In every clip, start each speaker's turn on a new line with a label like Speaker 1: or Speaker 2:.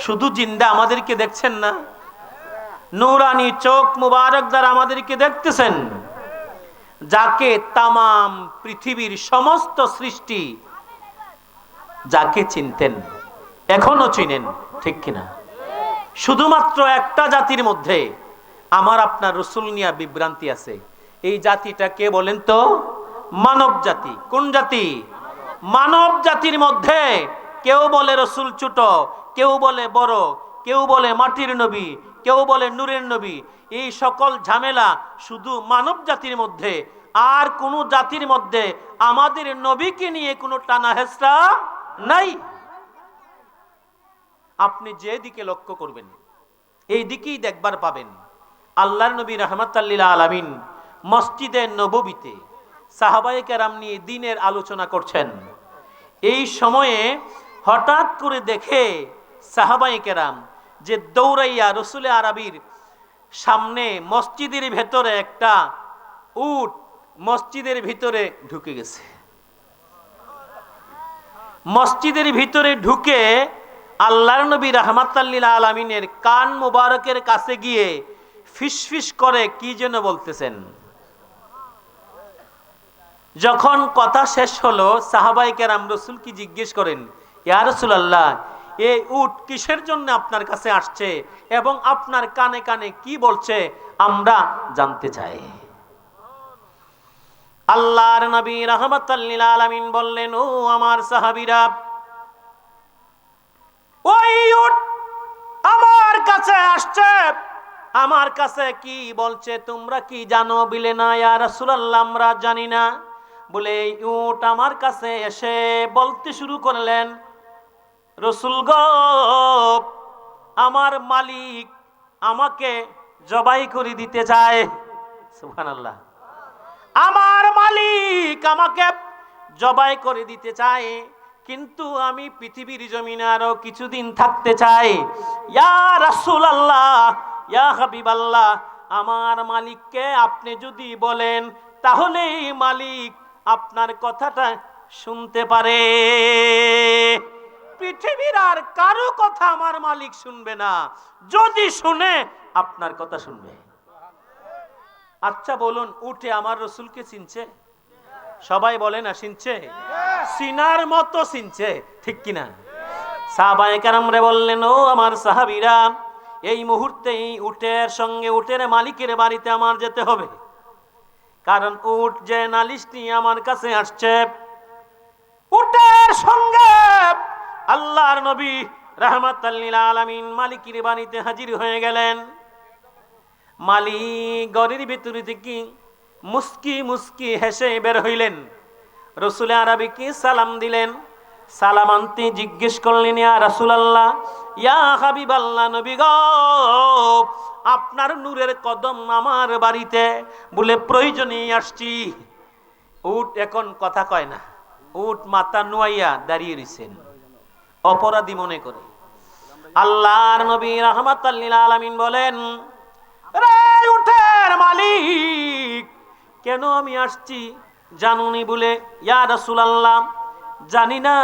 Speaker 1: শুধু জিন্দা আমাদেরকে দেখছেন না। নুরানি চোখ মুবারক দ্বারা আমাদেরকে দেখতেছেন। যাকে তামাম পৃথিবীর সমস্ত সৃষ্টি যাকে চিনতেন, এখনও চিনেন, ঠিক কিনা? শুধুমাত্র একটা জাতির মধ্যে আমার আপনার রসুল নিয়া বিভ্রান্তি আছে। এই জাতিটা কে বলেন তো? মানব জাতি। কোন জাতি? মানব জাতির মধ্যে কেউ বলে রসুল ছোট, কেউ বলে বড়, কেউ বলে মাটির নবী, কেউ বলে নূরের নবী। এই সকল ঝামেলা শুধু মানব জাতির মধ্যে, আর কোনো জাতির মধ্যে আমাদের নবীকে নিয়ে কোনো টানা হেসরা নাই। আপনি যে দিকে লক্ষ্য করবেন, এই দিকেই দেখবার পাবেন, আল্লাহর নবী রহমতাল্লিলা আলামিন মসজিদে নববীতে সাহাবাই কেরাম নিয়ে দিনের আলোচনা করছেন। এই সময়ে হঠাৎ করে দেখে সাহাবাই কেরাম যে দৌড়াইয়া রসুলে আরবির সামনে মসজিদের ভেতরে একটা উট মসজিদের ভিতরে ঢুকে গেছে। মসজিদের ভিতরে ঢুকে আল্লাহর নবী রহমাতাল্লিল আলমিনের কান মুবারকের কাছে গিয়ে ফিসফিস করে কি যেন বলতেছেন। যখন কথা শেষ হলো সাহাবাই কেরাম রসুল কি জিজ্ঞেস করেন ইয়া রসুল আল্লাহ এই উট কিসের জন্য আপনার কাছে আসছে এবং আপনার কানে কানে কি বলছে আমরা জানতে চাই। আল্লাহর নবী রহমতাল্লিল আলমিন বললেন, ও আমার সাহাবিরা, ওই উট আমার কাছে আসছে। আমার কাছে কি বলছে তোমরা কি জানো? বিলে, না, ইয়া রাসূলুল্লাহ, আমরা জানি না। বলে উট আমার কাছে এসে বলতে শুরু করলেন। রসুল গ, আমার মালিক আমাকে জবাই করে দিতে চায় সুবহানাল্লাহ। আমার মালিক আমাকে জবাই করে দিতে চায়, কিন্তু আমি পৃথিবীর জমিনে আরও কিছুদিন থাকতে চাই। ইয়া রাসূল আল্লাহ ইয়া হাবিব আল্লাহ আমার মালিককে আপনি যদি বলেন, তাহলেই মালিক আপনার কথাটা শুনতে পারে। পৃথিবীর আর কারও কথা আমার মালিক শুনবে না। যদি শুনে, আপনার কথা শুনবে। আচ্ছা বলুন, উঠে আমার রসুলকে চিনছে? সবাই বলে না চিনছে? সিনার মতো চিনছে, ঠিক কিনা? সাহাবায়ে কারামরে বললেন, ও আমার সাহাবীরা, এই মুহূর্তে উটের সঙ্গে উটের মালিকের বাড়িতে আমার যেতে হবে। কারণ উট যে নালিশ নিয়ে আমার কাছে আসছে, উটের সঙ্গে আল্লাহর নবী রাহমাতাল্লিল আলামিন মালিকের বাড়িতে হাজির হয়ে গেলেন। মালিক গড়ের ভিতরে থেকে মুস্কি মুস্কি হেসে বের হইলেন। রসুল আরবিকে সালাম দিলেন। সালাম আনতে জিজ্ঞেস করলেন, ইয়া রাসুল আল্লাহ ইয়া হাবিব আল্লাহ নবী গো, আপনার নূরের কদম আমার বাড়িতে বলে প্রয়োজনে আসছি। উট এখন কথা কয় না। উট মাথা নুয়াইয়া দাঁড়িয়ে রইছেন। অপরাধী মনে করে। আল্লাহর নবী রহমাত আলামিন বলেন মালিক, কেন আমি আসছি জানুনি বলে? জানি না।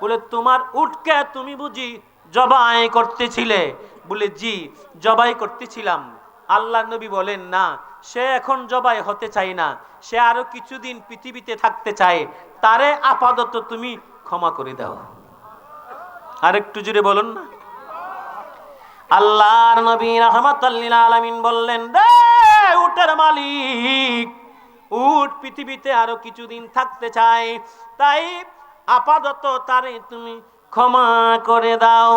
Speaker 1: বলে, তোমার উঠকে তুমি বুঝি জবাই করতেছিলে? বলে, জি, জবাই করতেছিলাম। আল্লাহ নবী বলেন, না, সে এখন জবাই হতে চায় না। সে আরও কিছুদিন পৃথিবীতে থাকতে চায়। তারে আপাতত তুমি ক্ষমা করে দাও। আরেকটু জুড়ে বলুন না। আল্লাহর নবী রহমতাল্লিল আলামিন বললেন উটের মালিক, উট পৃথিবীতে আরও কিছুদিন থাকতে চায়, তাই আপাতত তারে তুমি ক্ষমা করে দাও।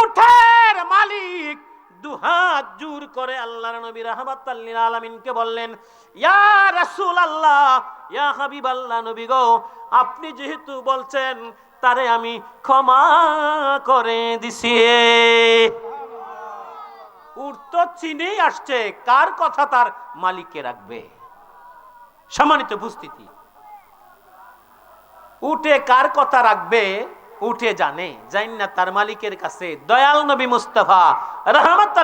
Speaker 1: উঠের মালিক দুহাত জোর করে আল্লাহর নবী রাহমাতাল্লিল আলামিনকে বললেন, ইয়া রাসূল আল্লাহ ইয়া হাবিব আল্লাহ নবী গো, আপনি যেহেতু বলছেন তারে আমি ক্ষমা করে দিছি। চিনেই আসছে, কার কথা তার রাখবে? সম্মানিত উপস্থিতি, উঠে কার কথা রাখবে? উঠে জানে না তার মালিকের কাছে। দয়াল নবী মুস্তাফা রহমত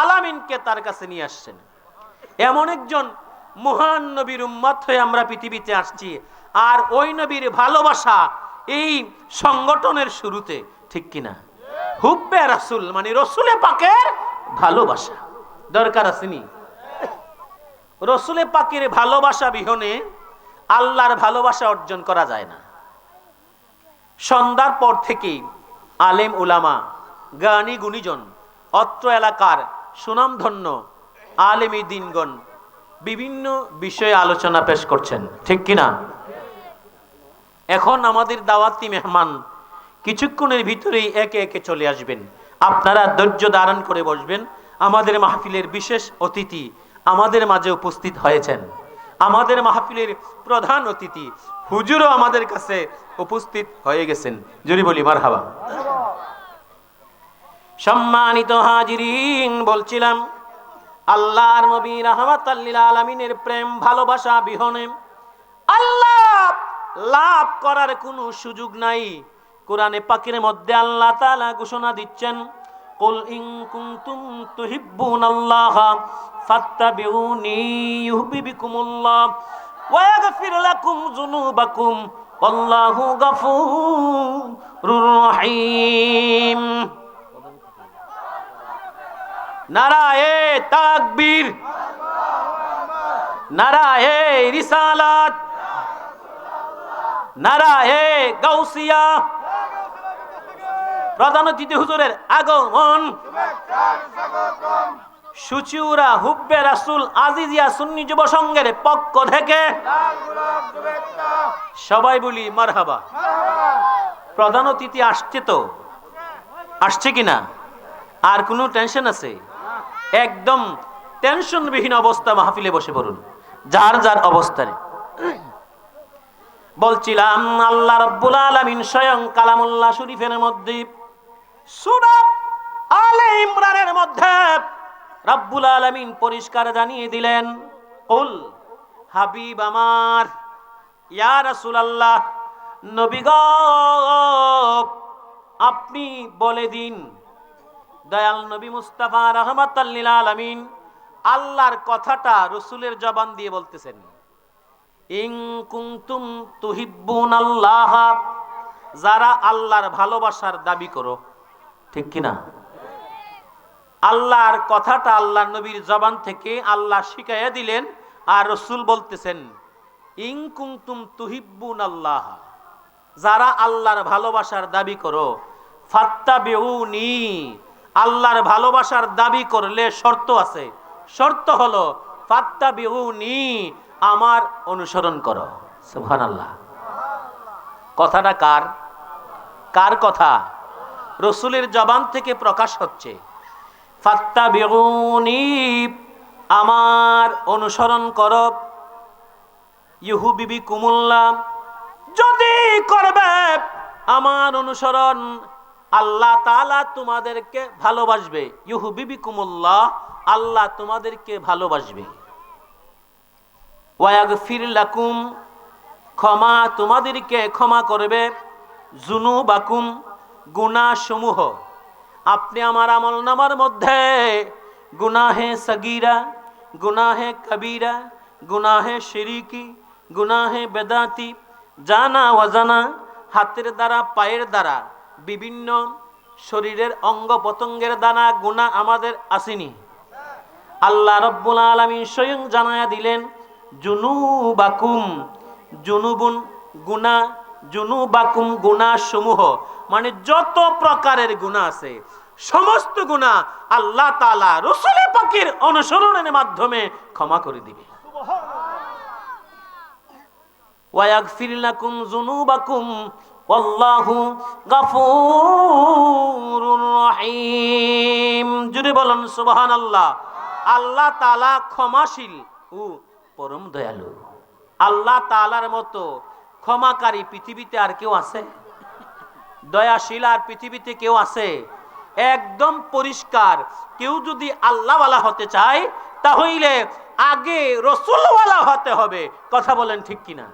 Speaker 1: আলামিনকে তার কাছে নিয়ে আসছেন। এমন একজন মহান নবীর উম্মত হয়ে আমরা পৃথিবীতে আসছি। আর ওই নবীর ভালোবাসা এই সংগঠনের শুরুতে, ঠিক কিনা? হুব্বে রাসুল মানে রসুলে পাকের ভালোবাসা। দরকার আসেনি রসুলে পাকের ভালোবাসা বিহনে আল্লাহর ভালোবাসা অর্জন করা যায় না। সন্ধ্যার পর থেকেই আলেম উলামা জ্ঞানী গুণীজন, অত্র এলাকার সুনামধন্য আলেমী দিনগণ বিভিন্ন বিষয়ে আলোচনা পেশ করছেন, ঠিক কিনা? এখন আমাদের দাওয়াতি মেহমান কিছুক্ষণের ভিতরেই একে একে চলে আসবেন। আপনারা ধৈর্য ধারণ করে বসবেন। আমাদের মাহফিলের বিশেষ অতিথি আমাদের মাঝে উপস্থিত হয়েছেন। আমাদের মাহফিলের প্রধান অতিথি হুজুরও আমাদের কাছে উপস্থিত হয়ে গেছেন। যদি বলি মার হাবা সম্মানিত হাজিরিন, বলছিলাম, আল্লাহর নবী রহমত আলমিনের প্রেম, ভালোবাসা, বিহনে। আল্লাহ লাভ করার কোনো সুযোগ নাই। কোরআনে পাকের মধ্যে আল্লাহ তাআলা ঘোষণা দিচ্ছেন, কুল ইন কুনতুম তুহিব্বুনাল্লাহ ফাত্তাবিউনি ইউহিব্বুকুমুল্লাহ ওয়া ইয়াগফির লাকুম যুনুবাকুম ওয়াল্লাহু গফুরুর রহিম। নারায়ে তাকবীর নারায়ে রিসালাত। নারায়ে গাউসিয়া। প্রধান অতিথি হুজুরের আগমন। সুচিউরা হুব্বে রাসুল আজিজিয়া সুন্নি যুব সংঘের পক্ষ থেকে। সবাই বলি মারহাবা। প্রধান অতিথি আসছে তো? আসছে কিনা? আর কোনো টেনশন আছে? একদম টেনশনবিহীন অবস্থা মাহফিলে বসে পড়ুন। যার যার অবস্থানে। বলছিলাম, আল্লাহ রব্বুল আলামিন স্বয়ং কালামুল্লাহ শরীফের মধ্যে, সূরা আলে ইমরানের মধ্যে রব্বুল আলামিন পরিষ্কার জানিয়ে দিলেন, কুল, হাবিব আমার, ইয়া রাসূলুল্লাহ, নবী গো, আপনি বলে দিন, দয়াল নবী মুস্তাফা রহমাতাল্লিল আলামিন আল্লাহর কথাটা রসুলের জবান দিয়ে বলতেছেন। ইং তুহিব্বুন আল্লাহ যারা আল্লাহর ভালোবাসার দাবি করো। ঠিক কিনা? আল্লাহর কথাটা আল্লাহ নবীর জবান থেকে আল্লাহ শিখাইয়া দিলেন, আর রসুল বলতেছেন, ইং কুনতুম তুহিব্বুন আল্লাহ যারা আল্লাহর ভালোবাসার দাবি করো ফাত্তা বেউনি আল্লাহর ভালোবাসার দাবি করলে শর্ত আছে। শর্ত হলো ফাত্তা বেউনি আমার অনুসরণ করো। সুহান আল্লাহ কথাটা কার? কার কথা? রসুলের জবান থেকে প্রকাশ হচ্ছে। ফাত্তা বেগুনি আমার অনুসরণ কর। ইহু বিবি কুমুল্লা, যদি করবে আমার অনুসরণ, আল্লাহ তালা তোমাদেরকে ভালোবাসবে। ইহু বিবি কুমুল্লাহ আল্লাহ তোমাদেরকে ভালোবাসবে। ওয়াগফির লাকুম, ক্ষমা তোমাদেরকে ক্ষমা করবে। জুনু বাকুম গুনা সমূহ আপনি আমার আমল নামার মধ্যে গুনাহে সগীরা, গুনাহে কবিরা, গুনাহে শিরিকি, গুনাহে বেদাতি, জানা অজানা, হাতের দ্বারা, পায়ের দ্বারা, বিভিন্ন শরীরের অঙ্গ পতঙ্গের দ্বারা গুণা আমাদের আসেনি। আল্লাহ রব্বুল আলমিন স্বয়ং জানায়া দিলেন জুনুবাকুম, জুনুবুন গুনা, জুনুবাকুম গুনা সমূহ মানে যত প্রকারের গুণা আছে, সমস্ত গুণা আল্লাহ তালা রসুলের পাখির অনুসরণের মাধ্যমে ক্ষমা করে দিবে। ওয়াগফির লাকুম জুনুবাকুম, ওয়াল্লাহু বলেন, সুবহানাল্লাহ। আল্লাহ তাআলা ক্ষমাশীল। ও পরম দয়ালু। আল্লাহ তাআলার মতো ক্ষমাকারী পৃথিবীতে আর কেউ আছে? দয়াশীল আর পৃথিবীতে কেউ আছে? একদম পরিষ্কার। কেউ যদি আল্লাহওয়ালা হতে চায় তাহলে আগে রসুলওয়ালা হতে হবে। কথা বলেন ঠিক কিনা?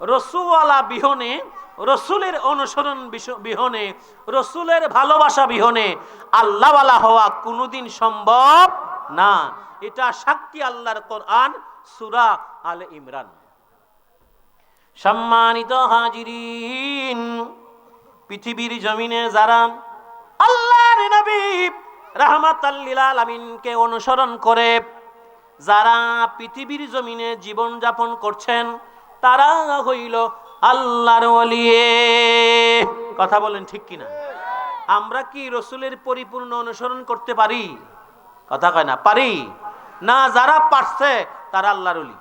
Speaker 1: রসুওয়ালা বিহনে, রসুলের অনুসরণ বিহনে, রসুলের ভালোবাসা বিহনে আল্লাহওয়ালা হওয়া কোনোদিন সম্ভব না। এটা সাক্ষী আল্লাহর কোরআন। সুরা আলে ইমরান। সম্মানিত হাজিরিন, পৃথিবীর জমিনে যারা নবী রাহমাতাল্লিল আলামিনকে অনুসরণ করে, যারা পৃথিবীর জমিনে জীবন যাপন করছেন, তারা হইল আল্লাহর ওলিয়ে কথা বলেন ঠিক কিনা? আমরা কি রসুলের পরিপূর্ণ অনুসরণ করতে পারি? কথা কয় না, পারি। না, যারা পারছে তারা আল্লাহর ওলি।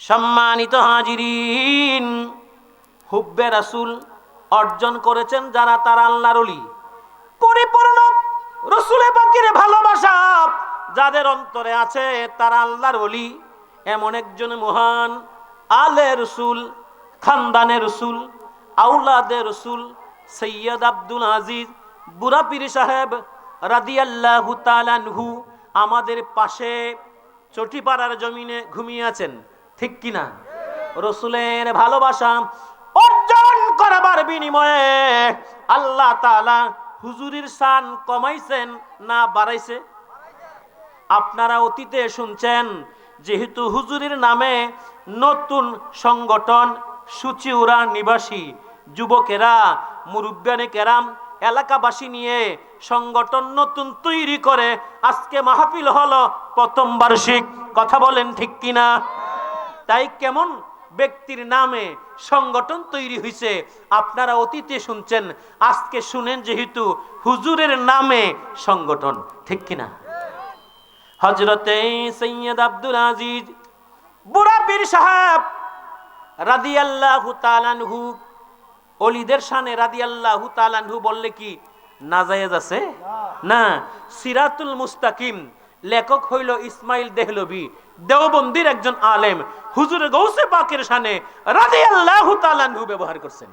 Speaker 1: সম্মানিত হাজিরিন, হুব্বে রাসুল অর্জন করেছেন যারা তারা আল্লাহর অলি পরিপূর্ণ রসুলে পাখির ভালোবাসা যাদের অন্তরে আছে তারা আল্লাহর অলি এমন একজন মহান আলে রসুল, খানদানে রসুল, আউলাদে রসুল, সৈয়দ আব্দুল আজিজ বুড়া সাহেব রাদিয়াল্লাহু তালানহু আমাদের পাশে চটিপাড়ার জমিনে ঘুমিয়ে আছেন, ঠিক কিনা? রসুলের ভালোবাসা অর্জন করাবার বিনিময়ে আল্লাহ তাআলা হুজুরির শান কমাইছেন না বাড়াইছে? আপনারা অতীতে শুনছেন, যেহেতু হুজুরির নামে নতুন সংগঠন সুচিউরা নিবাসী যুবকেরা মুরব্বানে কেরাম এলাকাবাসী নিয়ে সংগঠন নতুন তৈরি করে আজকে মাহফিল হলো প্রথম বার্ষিক। কথা বলেন ঠিক কিনা? তাই কেমন ব্যক্তির নামে সংগঠন তৈরি হয়েছে আপনারা অতীতে শুনছেন, আজকে শুনেন যেহেতু হুজুরের নামে সংগঠন, ঠিক কিনা? হজরতে সৈয়দ আব্দুল আজিজ, বুড়া পীর সাহেব রাদিয়াল্লাহু তাআলাহু অলিদের শানে রাদিয়াল্লাহু তাআলাহু বললে কি নাজায়েজ আছে? না। সিরাতুল মুস্তাকিম, লেখক হইল ইসমাইল দেহলবি, দেওবন্দির একজন আলেম, হুজুর গৌসে পাকের শানে রাদিয়াল্লাহু তাআলাহু ব্যবহার করছেন।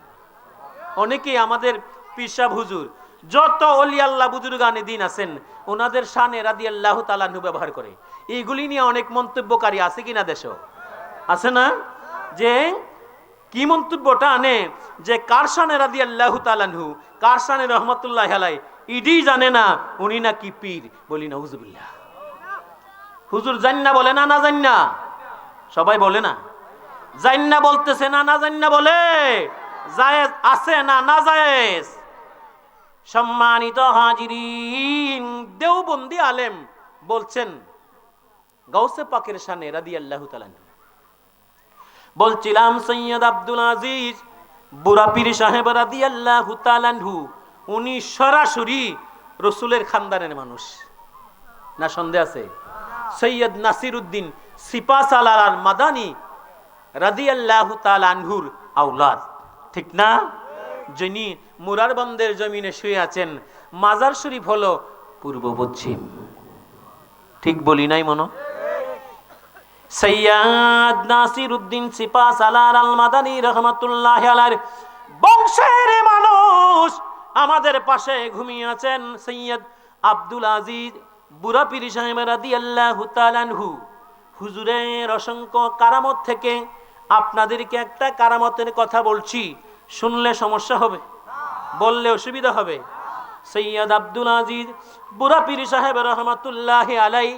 Speaker 1: অনেকেই আমাদের পিসাব হুজুর, যত অলি আল্লাহ বুজুর্গানে দিন আছেন, ওনাদের শানে রাদি আল্লাহ তালাহু ব্যবহার করে। এইগুলি নিয়ে অনেক মন্তব্যকারী আছে কিনা দেশ? আছে না? যে কি মন্তব্যটা আনে? যে কার শানে রাদি আল্লাহ তালাহু কার শানে রহমতুল্লাহ হেলাই ইডি জানে না, উনি না কি পীর। বলি না হুজুবিল্লাহ হুজুর জান না বলে না না জান না সবাই বলে না। জান না বলতেছে না না জান না বলে। জায়েজ আছে না না জায়েজ? সম্মানিত হাজিরিন, দেওবন্দি আলেম বলছেন গৌসে পাকের শানে রাদি আল্লাহ বলছিলাম, সৈয়দ আব্দুল আজিজ বুড়া পীর সাহেব রাদি আল্লাহ তালানহু উনি সরাসরি রসুলের খানদানের মানুষ। না, সন্দেহ আছে? সৈয়দ নাসির উদ্দিন সিপাস আলাল মাদানি রাদি আল্লাহ তালানহুর আউলাদ ঠিক না? যিনি মুরারবন্দের জমিনে শুয়ে আছেন, মাজার শরীফ হলো পূর্ব পশ্চিম ঠিক বলি নাই মনো? সৈয়াদ নাসির উদ্দিন সিপাস আলার আল মাদানী রহমতুল্লাহ আলার বংশের মানুষ আমাদের পাশে ঘুমিয়ে আছেন সৈয়দ আব্দুল আজিজ বুড়া পীর সাহেব রাদি আল্লাহ তালানহু হুজুরের অসংখ্য কারামত থেকে আপনাদেরকে একটা কারামতের কথা বলছি, শুনলে সমস্যা হবে, বললে অসুবিধা হবে। সৈয়দ আব্দুল আজিজ বুড়া পীর সাহেব রহমতুল্লাহ আলাই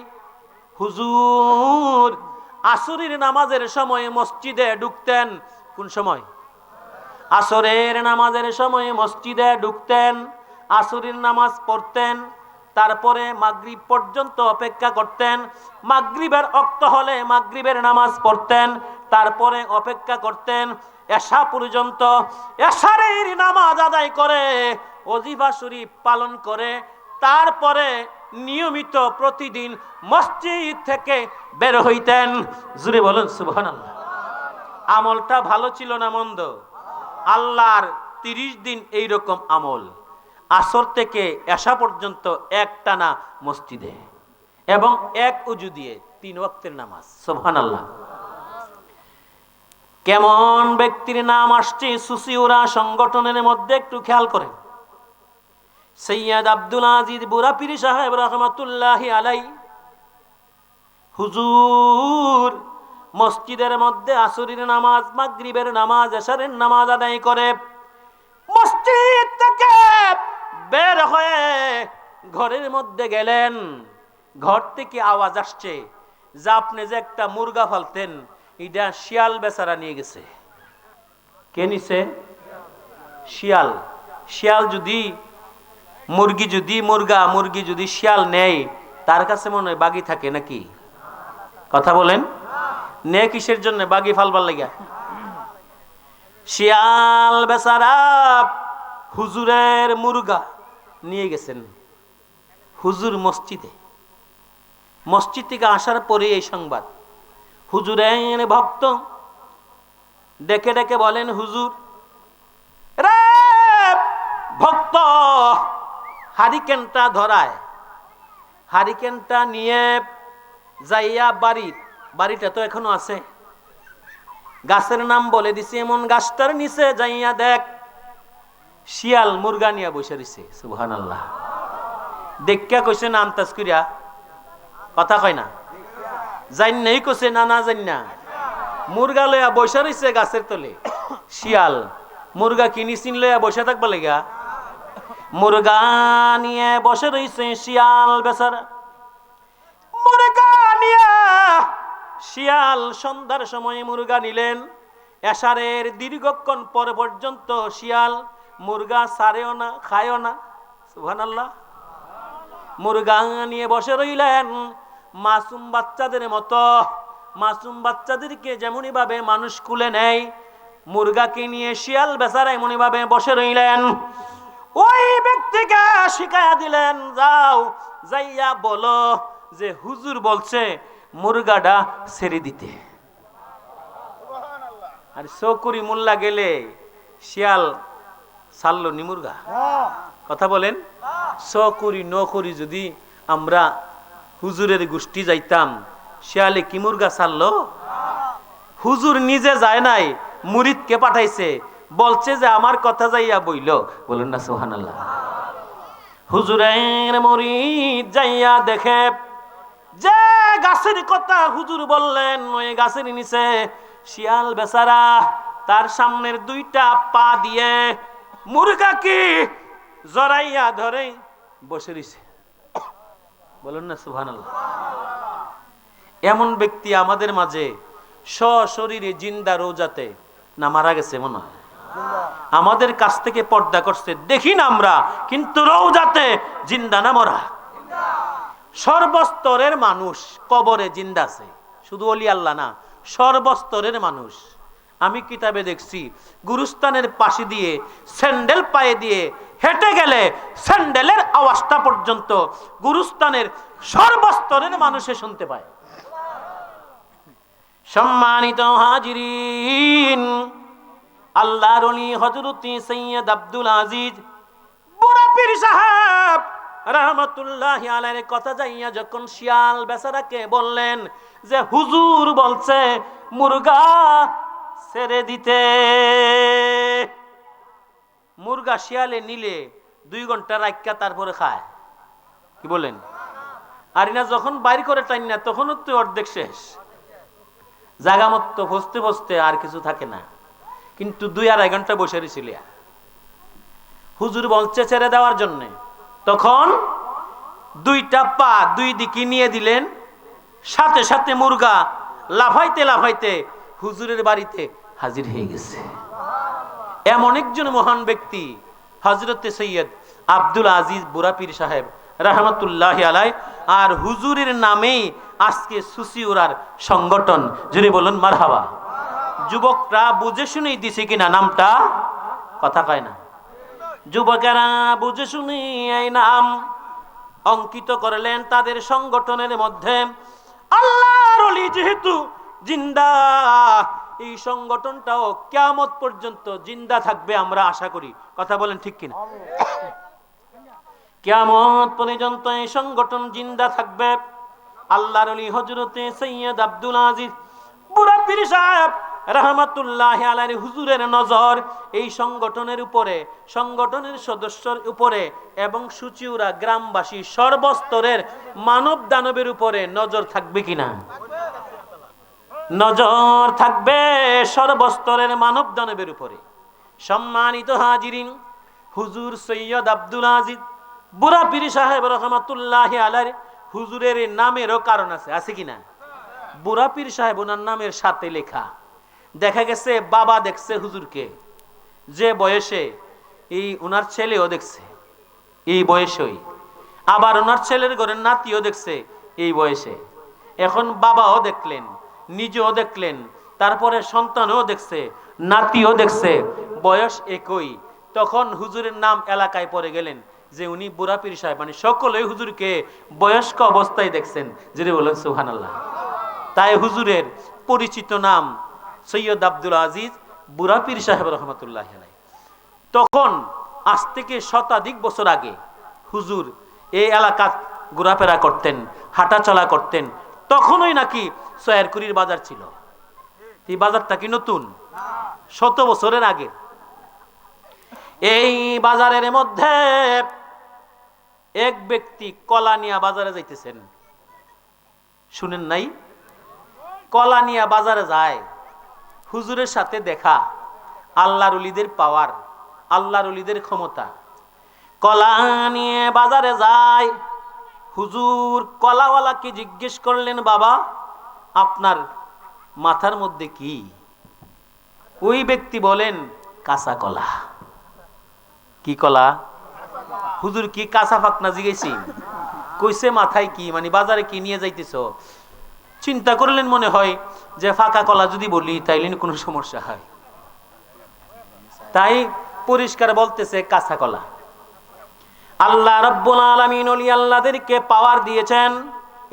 Speaker 1: হুজুর আসরের নামাজের সময় মসজিদে ঢুকতেন। কোন সময়? আসরের নামাজের সময় মসজিদে ঢুকতেন, আসরের নামাজ পড়তেন, তারপরে মাগরিব পর্যন্ত অপেক্ষা করতেন। মাগরিবের অক্ত হলে মাগরিবের নামাজ পড়তেন, তারপরে অপেক্ষা করতেন। এশা পর্যন্ত এশারের নামাজ আদায় করে অজিফা শরীফ পালন করে, তারপরে নিয়মিত প্রতিদিন মসজিদ থেকে বের হইতেন। জুড়ে বলুন সুবহান আমলটা ভালো ছিল না মন্দ? আল্লাহর তিরিশ দিন এইরকম আমল। আসর থেকে এসা পর্যন্ত একটানা মসজিদে এবং এক উজু দিয়ে তিন ওয়াক্তের নামাজ। সোহান আল্লাহ কেমন ব্যক্তির নাম আসছে? সুসিউরা সংগঠনের মধ্যে একটু খেয়াল করেন। সৈয়দ আব্দুল আজিজ বুরাপিরি সাহেব রহমতুল্লাহ আলাই হুজুর, মসজিদের মধ্যে আসরের নামাজ, মাগরিবের নামাজ এসারের নামাজ আদায় করে, মসজিদ থেকে বের হয়ে ঘরের মধ্যে গেলেন। ঘর থেকে আওয়াজ আসছে, যে আপনি যে একটা মুরগা ফালতেন, এটা শিয়াল বেচারা নিয়ে গেছে। কে নিছে? শিয়াল। শিয়াল যদি মুরগি যদি মুরগা, মুরগি যদি শিয়াল নেয়, তার কাছে মনে হয় বাগি থাকে নাকি? কথা বলেন। নে কিসের জন্য? বাগি ফালবার লাগিয়া। শিয়াল বেচারা হুজুরের মুরগা নিয়ে গেছেন হুজুর মসজিদে। মসজিদ থেকে আসার পরে এই সংবাদ। হুজুরের ভক্ত ডেকে ডেকে বলেন, হুজুর, রে ভক্ত হারিকেনটা ধরায়। হারিকেনটা নিয়ে যাইয়া বাড়ির বাড়িটা তো এখনও আছে। গাছের নাম বলে দিছি, এমন গাছটার নিচে যাইয়া দেখ, শিয়াল মুরগা নিয়া বসে রয়েছে সুবহান আল্লাহ দেখিয়া কইছে, না আন্তাজ করিয়া। কথা কয় না? জান নেই কইছে, না না জান না। মুরগা লইয়া বসে রয়েছে গাছের তলে। শিয়াল মুরগা কিনি লইয়া বসে থাকবা লেগা মুরগা নিয়ে বসে রয়েছে শিয়াল বেচারা। মুরগা নিয়ে শিয়াল সন্ধ্যার সময় মুরগা নিলেন। এশারের দীর্ঘক্ষণ পর পর্যন্ত শিয়াল মুরগা সারেও না, খায়ও না। সুহান আল্লাহ মুরগা নিয়ে বসে রইলেন। মাসুম বাচ্চাদের মতো, মাসুম বাচ্চাদেরকে যেমনই ভাবে মানুষ কুলে নেয়, মুরগাকে নিয়ে শিয়াল বেচারা এমনই ভাবে বসে রইলেন। ওই ব্যক্তিকে শিখাইয়া দিলেন যাও যাইয়া বলো যে হুজুর বলছে মুরগাটা ছেড়ে দিতে। আর চকুরি মোল্লা গেলে শিয়াল ছাড়লো নি মুরগা। কথা বলেন? চকুরি নকরি যদি আমরা হুজুরের গোষ্ঠী যাইতাম শিয়ালে কি মুরগা ছাড়লো? হুজুর নিজে যায় নাই মুরিদকে পাঠাইছে বলছে যে আমার কথা যাইয়া বইল। বলুন না সোহান আল্লাহ হুজুরের মরি যাইয়া দেখে, যে গাছের কথা হুজুর বললেন, ওই গাছের নিচে শিয়াল বেচারা তার সামনের দুইটা পা দিয়ে মুরগা কি জড়াইয়া ধরে বসে রইছে। বলুন না, সুবহানাল্লাহ। এমন ব্যক্তি আমাদের মাঝে সশরীরে জিন্দা রোজাতে না মারা গেছে মনে হয়? আমাদের কাছ থেকে পর্দা করছে, দেখি না আমরা, কিন্তু রৌজাতে জিন্দা না মরা? সর্বস্তরের মানুষ কবরে জিন্দা আছে, শুধু অলি আল্লাহ না, সর্বস্তরের মানুষ। আমি কিতাবে দেখছি, গুরুস্থানের পাশে দিয়ে, স্যান্ডেল পায়ে দিয়ে হেঁটে গেলে স্যান্ডেলের আওয়াজটা পর্যন্ত গুরুস্থানের সর্বস্তরের মানুষে শুনতে পায়। সম্মানিত হাজিরিন আল্লাহর অলি হজরতি সৈয়দ আব্দুল আজিজ। বুড়া পীর সাহেব, রহমতুল্লাহ আলাইয়ের কথা যাইয়া যখন শিয়াল বেচারাকে বললেন যে, হুজুর বলছে, মুরগা ছেড়ে দিতে। মুরগা শিয়ালে নিলে দুই ঘণ্টা রাখা তারপরে খায়। কি বলেন? আর না যখন বাইর করে টাইন না, তখনও তো অর্ধেক শেষ। জাগা মতো বসতে বসতে আর কিছু থাকে না। কিন্তু দুই আড়াই ঘণ্টা বসে রয়েছিল হুজুর বলছে ছেড়ে দেওয়ার জন্য। তখন দুইটা পা দুই দিকে নিয়ে দিলেন, সাথে সাথে মুরগা লাফাইতে লাফাইতে হুজুরের বাড়িতে হাজির হয়ে গেছে। এমন একজন মহান ব্যক্তি হজরতে সৈয়দ আব্দুল আজিজ বুরাপির সাহেব, রহমতুল্লাহ আলাই আর হুজুরের নামেই আজকে সুসিউরার সংগঠন। যিনি বলুন, মারহাবা। যুবকরা বুঝে শুনেই দিছে কিনা নামটা? কথা কয় না। যুবকেরা বুঝে শুনি এই নাম অঙ্কিত করলেন তাদের সংগঠনের মধ্যে। আল্লাহর অলি যেহেতু জিন্দা, এই সংগঠনটাও কেয়ামত পর্যন্ত জিন্দা থাকবে আমরা আশা করি। কথা বলেন ঠিক কিনা? কেয়ামত পর্যন্ত এই সংগঠন জিন্দা থাকবে। আল্লাহর অলি হজরতে সৈয়দ আব্দুল আজিজ বুড়া পীর সাহেব রহমতুল্লাহ আলার হুজুরের নজর এই সংগঠনের উপরে, সংগঠনের সদস্যর উপরে এবং সুচিউরা গ্রামবাসী সর্বস্তরের মানব দানবের উপরে নজর থাকবে কিনা? নজর থাকবে সর্বস্তরের মানব দানবের উপরে। সম্মানিত হাজিরিন, হুজুর সৈয়দ আব্দুল আজিজ, বুড়া পীর সাহেব রহমতুল্লাহ আলার হুজুরের নামেরও কারণ আছে আছে কিনা? বুড়া পীর সাহেব ওনার নামের সাথে লেখা। দেখা গেছে, বাবা দেখছে হুজুরকে। যে বয়সে এই ওনার ছেলেও দেখছে, এই বয়সেই। আবার ওনার ছেলের ঘরের নাতিও দেখছে, এই বয়সে। এখন বাবাও দেখলেন, নিজেও দেখলেন, তারপরে সন্তানও দেখছে, নাতিও দেখছে, বয়স একই। তখন হুজুরের নাম এলাকায় পড়ে গেলেন যে উনি বুড়া পীর সাহেব মানে সকলেই হুজুরকে বয়স্ক অবস্থায় দেখছেন। যিনি বলেন সুহান আল্লাহ তাই হুজুরের পরিচিত নাম সৈয়দ আব্দুল আজিজ বুড়া পীর সাহেব রহমতুল্লাহ তখন আজ থেকে শতাধিক বছর আগে হুজুর এই এলাকা ঘোরাফেরা করতেন, হাঁটাচলা করতেন, তখনই নাকি সয়ারকুড়ির বাজার ছিল। এই বাজারটা কি নতুন? শত বছরের আগে। এই বাজারের মধ্যে এক ব্যক্তি কলা নিয়া বাজারে যাইতেছেন। শুনেন নাই? কলা নিয়া বাজারে যায়। হুজুরের সাথে দেখা। আল্লাহর উলিদের পাওয়ার, আল্লাহর উলিদের ক্ষমতা। কলা নিয়ে বাজারে যায় হুজুর কলাওয়ালাকে জিজ্ঞেস করলেন, বাবা, আপনার মাথার মধ্যে কি? ওই ব্যক্তি বলেন, কাঁচা কলা। কি কলা? হুজুর, কি কাঁচা ফাকনা জিগেছি কইছে, মাথায় কি? মানে বাজারে কি নিয়ে যাইতেছ? চিন্তা করলেন মনে হয় যে ফাঁকা কলা যদি বলি, তাইলে কোনো সমস্যা হয়। তাই পরিষ্কার বলতেছে কাঁচা কলা। আল্লাহ রব্বুল আলমিন আল্লাহদেরকে পাওয়ার দিয়েছেন,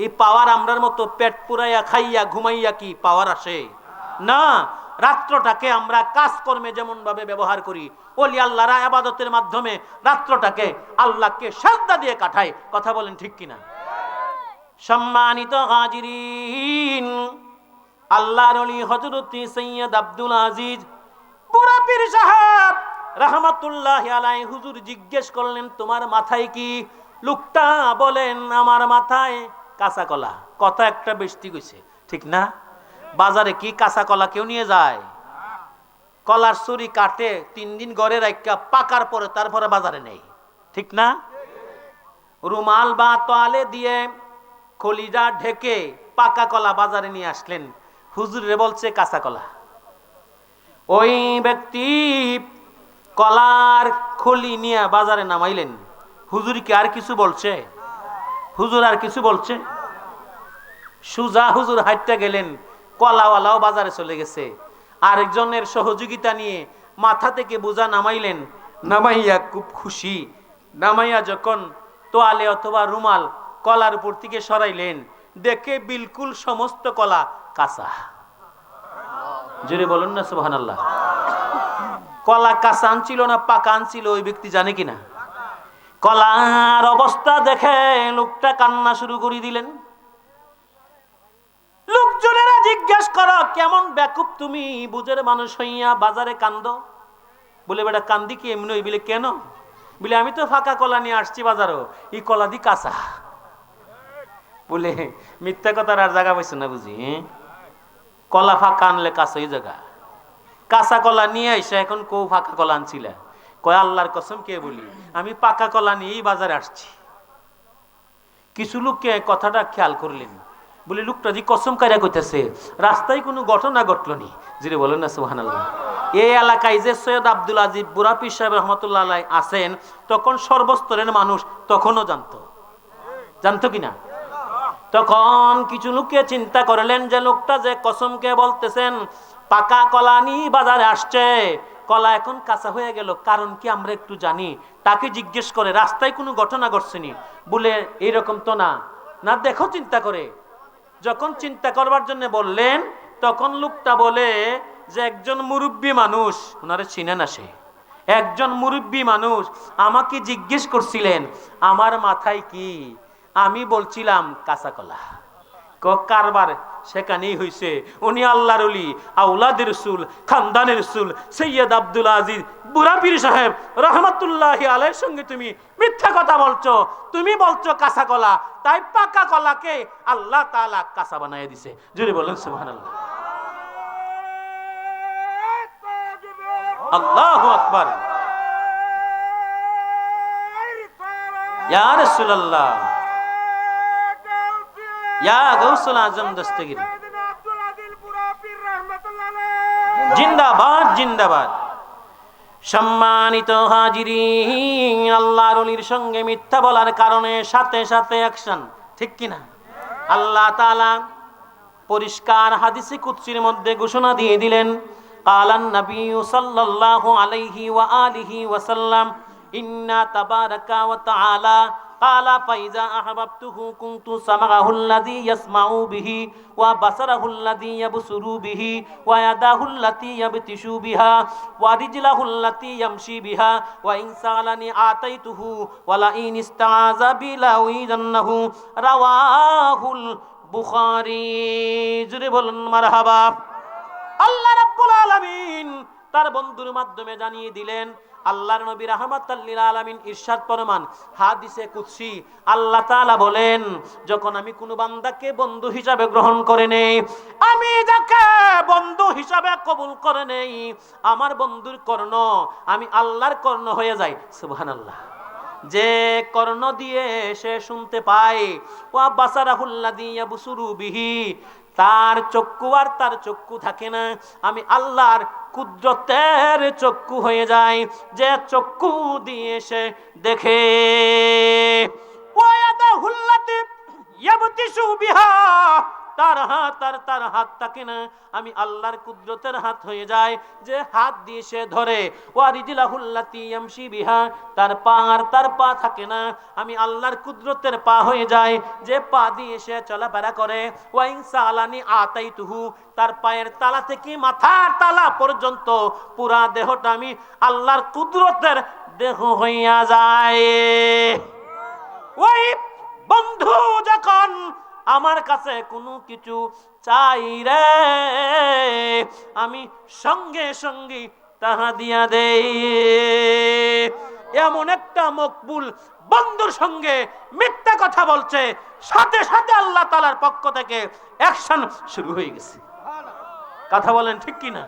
Speaker 1: এই পাওয়ার আমরার মতো পেট পুরাইয়া, খাইয়া, ঘুমাইয়া কি পাওয়ার আসে? না, রাত্রটাকে আমরা কাজকর্মে যেমন ভাবে ব্যবহার করি, ওলি আল্লাহরা আবাদতের মাধ্যমে রাত্রটাকে আল্লাহকে শ্রদ্ধা দিয়ে কাটায়। কথা বলেন ঠিক কিনা? সম্মানিত হাজিরিন। আল্লাহর অলি হজরত সৈয়দ আব্দুল আজিজ পুরা পীর সাহেব রহমতুল্লাহ আলাই হুজুর জিজ্ঞেস করলেন, তোমার মাথায় কি লোকটা? বলেন, আমার মাথায় কাঁচা কলা কথা একটা বেশি গেছে, ঠিক না? বাজারে কি কাঁচা কলা কেউ নিয়ে যায়? কলার ছুরি কাটে, তিন দিন ঘরে রাখা পাকার পরে তারপরে বাজারে নেই, ঠিক না? রুমাল বা তোয়ালে দিয়ে কলিজা ঢেকে পাকা কলা বাজারে নিয়ে আসলেন। হুজুরে বলছে, কাঁচা কলা। ওই ব্যক্তি কলার খলি নিয়ে বাজারে নামাইলেন। হুজুর কি আর কিছু বলছে? হুজুর আর কিছু বলছে? সুজা হুজুর হাইটটা গেলেন, কলাওয়ালাও বাজারে চলে গেছে। আরেকজনের সহযোগিতা নিয়ে মাথা থেকে বোঝা নামাইলেন। নামাইয়া খুব খুশি। নামাইয়া যখন তোয়ালে অথবা রুমাল কলার উপর থেকে সরাইলেন। দেখে বিলকুল সমস্ত কলা কাঁচা। জোরে বলুন না সুবাহ আল্লাহ কলা কাঁচা আনছিল না, পাকা আনছিল, ওই ব্যক্তি জানে কিনা? কলার অবস্থা দেখে লোকটা কান্না শুরু করে দিলেন। লোকজনেরা জিজ্ঞেস করো, কেমন ব্যাকুপ তুমি? বুঝের মানুষ হইয়া বাজারে কান্দ? বলে, বেটা, কান্দি কি এমনি বলে কেন? বলে, আমি তো ফাঁকা কলা নিয়ে আসছি বাজারও। এই কলা দি কাঁচা। বলে, মিথ্যা কথার আর জায়গা পাইছো না বুঝি হ্যাঁ? কলা ফাঁকা আনলে কাঁচা ওই জায়গা। কাঁচা কলা নিয়ে আইসা এখন কৌ ফাঁকা কলা আনছিলে? কয়, আল্লাহর কসম কে বলি, আমি পাকা কলা নিয়েই বাজারে আসছি। কিছু লোককে কথাটা খেয়াল করলেন। বলে, লোকটা যে কসম কারিয়া কইতেছে, রাস্তায় কোনো ঘটনা ঘটল নি? যিনি বলেন না সুহান এই এলাকায় যে সৈয়দ আব্দুল আজিব বুরাপি সাহেব রহমতুল্লাহ আছেন, তখন সর্বস্তরের মানুষ তখনও জানতো। জানতো কিনা তখন কিছু লোকে চিন্তা করলেন যে লোকটা যে কসমকে বলতেছেন, পাকা কলা নি বাজারে আসছে। কলা এখন কাঁচা হয়ে গেল, কারণ কি আমরা একটু জানি। তাকে জিজ্ঞেস করে, রাস্তায় কোনো ঘটনা ঘটছেনি বলে, এইরকম তো না। না, দেখো চিন্তা করে। যখন চিন্তা করবার জন্য বললেন, তখন লোকটা বলে যে, একজন মুরব্বী মানুষ। ওনারে চিনেন আসে একজন মুরব্বী মানুষ, আমাকে জিজ্ঞেস করছিলেন, আমার মাথায় কি? আমি বলছিলাম, কাঁচা কলা। ক কারবার সেখানেই হয়েছে উনি আল্লাহর অলি আউলাদের রসুল, খানদানের রসুল, সৈয়দ আব্দুল আজিজ বুড়াপির সাহেব, রহমতুল্লাহ আলের সঙ্গে তুমি মিথ্যা কথা বলছো। তুমি বলছো কাঁচা কলা, তাই পাকা কলাকে আল্লাহ তাআলা কাঁচা বানাই দিছে। জুড়ে বলেন, সুবহানাল্লাহ। আল্লাহু আকবার। ইয়া রাসূলুল্লাহ। জিন্দাবাদ জিন্দাবাদ। সম্মানিত হাজিরি আল্লাহর অলির সঙ্গে মিথ্যা বলার কারণে সাথে সাথে অ্যাকশন ঠিক কিনা? আল্লাহ তাআলা পরিষ্কার হাদিসে কুৎসির মধ্যে ঘোষণা দিয়ে দিলেন, কালান নবী আলাইহি ওয়া আলিহি ওয়াসাল্লাম, ইন্না তাবারাকা ওয়া তাআলা قال فإذا أحببته كنت سمعه الذي يسمع به وبصره الذي يبصر به ويده التي يبتش بها ورجله التي يمشي بها وإن سألني آتيته ولئن استعاذ بي لأعيذنه رواه বুখারি জুড়ে বলুন মারহাবা আল্লাহ রাব্বুল আলামিন তার বন্ধুর মাধ্যমে জানিয়ে দিলেন আল্লাহর নবী রাহমাতাল্লিল আলামিন ইরশাদ ফরমান, হাদিসে কুদসি, আল্লাহ তাআলা বলেন, যখন আমি কোনো বান্দাকে বন্ধু হিসাবে গ্রহণ করে নেই, আমি যাকে বন্ধু হিসাবে কবুল করে নেই, আমার বন্ধুর কর্ণ, আমি আল্লাহর কর্ণ হয়ে যাই। সুবহানাল্লাহ। যে কর্ণ দিয়ে সে শুনতে পায়, ওয়া বাসারাহুল্লা দিয়া বুসুরু বিহি, তার চক্ষু আর তার চক্ষু থাকে না, আমি আল্লাহর কুদরতের চক্ষু হয়ে যায় যে চক্ষু দিয়ে সে দেখে। ওয়াদা হুল্লাতে ইয়াবতিসু বিহা তার হাত আর তার হাত থাকে না আমি আল্লাহর কুদরতের হাত হয়ে যায় যে হাত দিয়ে সে ধরে। বিহা, তার পা আর তার পা থাকে না, আমি আল্লাহর কুদরতের পা হয়ে যায় যে পা দিয়ে সে চলাফেরা করে। ওয়াইন সালানি আতাই তুহু তার পায়ের তালা থেকে মাথার তালা পর্যন্ত পুরা দেহটা আমি আল্লাহর কুদরতের দেহ হইয়া যায়। ওই বন্ধু যখন আমার কাছে কোনো কিছু চাই রে। আমি সঙ্গে সঙ্গে তাহা দিয়া দেই। এমন একটা মকবুল বন্ধুর সঙ্গে মিথ্যা কথা বলছে। সাথে সাথে আল্লাহ তালার পক্ষ থেকে অ্যাকশন শুরু হয়ে গেছে। কথা বলেন ঠিক কি না